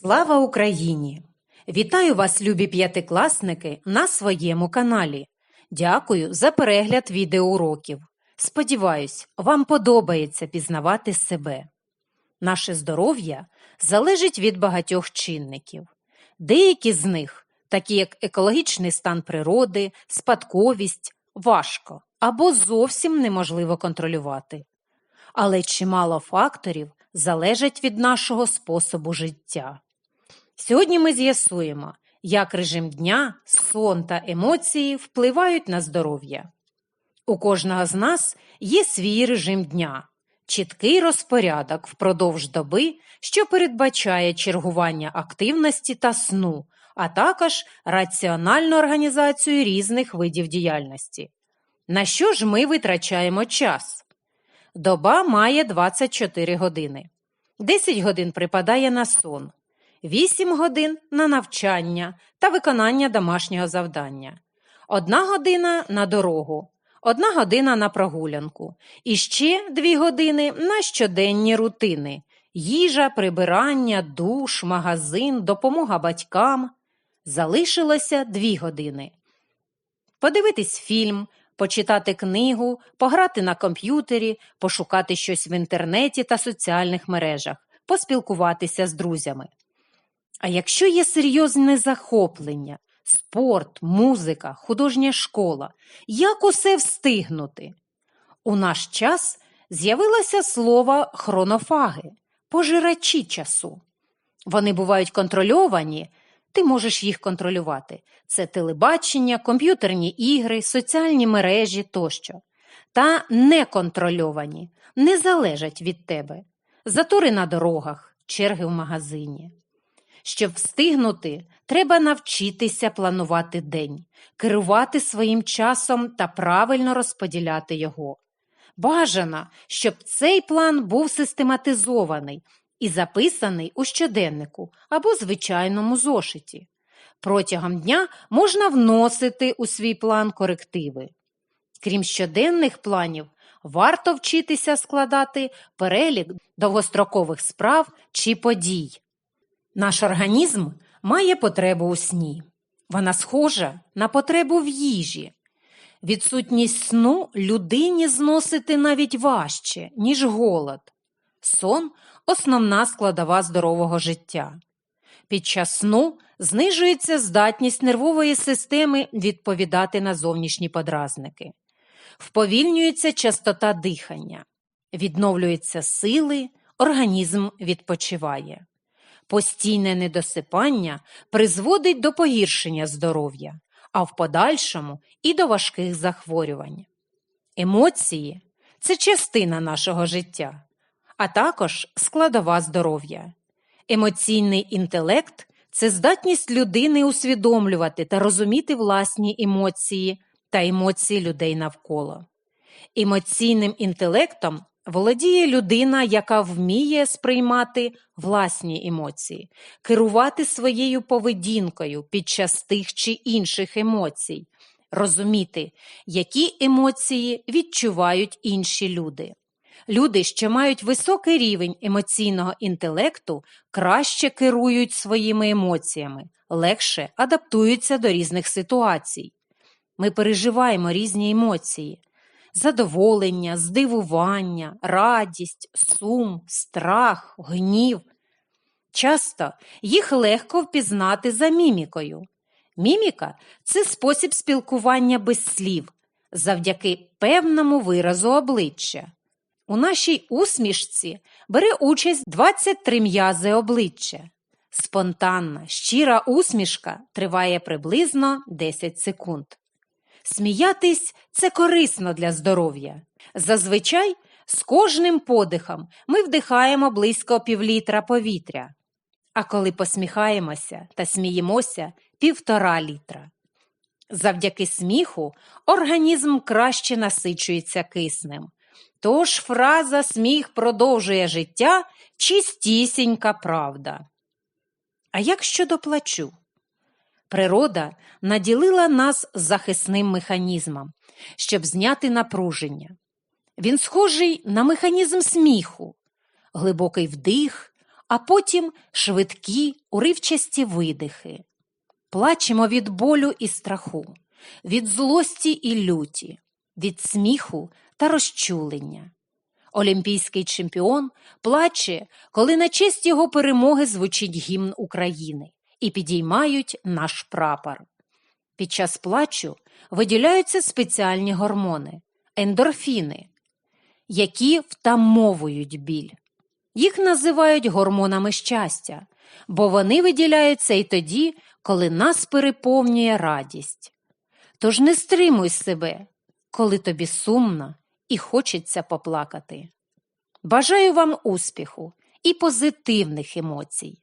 Слава Україні! Вітаю вас, любі п'ятикласники, на своєму каналі. Дякую за перегляд відеоуроків. Сподіваюсь, вам подобається пізнавати себе. Наше здоров'я залежить від багатьох чинників. Деякі з них, такі як екологічний стан природи, спадковість, важко або зовсім неможливо контролювати. Але чимало факторів залежать від нашого способу життя. Сьогодні ми з'ясуємо, як режим дня, сон та емоції впливають на здоров'я. У кожного з нас є свій режим дня, чіткий розпорядок впродовж доби, що передбачає чергування активності та сну, а також раціональну організацію різних видів діяльності. На що ж ми витрачаємо час? Доба має 24 години. 10 годин припадає на сон, 8 годин на навчання та виконання домашнього завдання, 1 година на дорогу, 1 година на прогулянку і ще 2 години на щоденні рутини їжа, прибирання, душ, магазин, допомога батькам. Залишилося 2 години. Подивитись фільм, почитати книгу, пограти на комп'ютері, пошукати щось в інтернеті та соціальних мережах, поспілкуватися з друзями. А якщо є серйозне захоплення, спорт, музика, художня школа, як усе встигнути? У наш час з'явилося слово хронофаги, пожирачі часу. Вони бувають контрольовані, ти можеш їх контролювати. Це телебачення, комп'ютерні ігри, соціальні мережі тощо. Та неконтрольовані, не залежать від тебе. Затори на дорогах, черги в магазині. Щоб встигнути, треба навчитися планувати день, керувати своїм часом та правильно розподіляти його. Бажано, щоб цей план був систематизований і записаний у щоденнику або звичайному зошиті. Протягом дня можна вносити у свій план корективи. Крім щоденних планів, варто вчитися складати перелік довгострокових справ чи подій. Наш організм має потребу у сні. Вона схожа на потребу в їжі. Відсутність сну людині зносити навіть важче, ніж голод. Сон основна складова здорового життя. Під час сну знижується здатність нервової системи відповідати на зовнішні подразники, вповільнюється частота дихання, відновлюються сили, організм відпочиває. Постійне недосипання призводить до погіршення здоров'я, а в подальшому і до важких захворювань. Емоції це частина нашого життя, а також складова здоров'я. Емоційний інтелект це здатність людини усвідомлювати та розуміти власні емоції та емоції людей навколо. Емоційним інтелектом володіє людина, яка вміє сприймати власні емоції, керувати своєю поведінкою під час тих чи інших емоцій, розуміти, які емоції відчувають інші люди. Люди, що мають високий рівень емоційного інтелекту, краще керують своїми емоціями, легше адаптуються до різних ситуацій. Ми переживаємо різні емоції задоволення, здивування, радість, сум, страх, гнів. Часто їх легко впізнати за мімікою. Міміка це спосіб спілкування без слів, завдяки певному виразу обличчя. У нашій усмішці бере участь 23 м'язи обличчя. Спонтанна, щира усмішка триває приблизно 10 секунд. Сміятись це корисно для здоров'я. Зазвичай з кожним подихом ми вдихаємо близько півлітра повітря, а коли посміхаємося та сміємося півтора літра. Завдяки сміху організм краще насичується киснем. Тож фраза сміх продовжує життя чистісінька правда. А як щодо плачу? Природа наділила нас захисним механізмом, щоб зняти напруження. Він схожий на механізм сміху, глибокий вдих, а потім швидкі, уривчасті видихи. Плачемо від болю і страху, від злості і люті, від сміху та розчулення. Олімпійський чемпіон плаче, коли на честь його перемоги звучить гімн України і підіймають наш прапор. Під час плачу виділяються спеціальні гормони ендорфіни, які втамовують біль. Їх називають гормонами щастя, бо вони виділяються і тоді, коли нас переповнює радість. Тож не стримуй себе, коли тобі сумно і хочеться поплакати. Бажаю вам успіху і позитивних емоцій.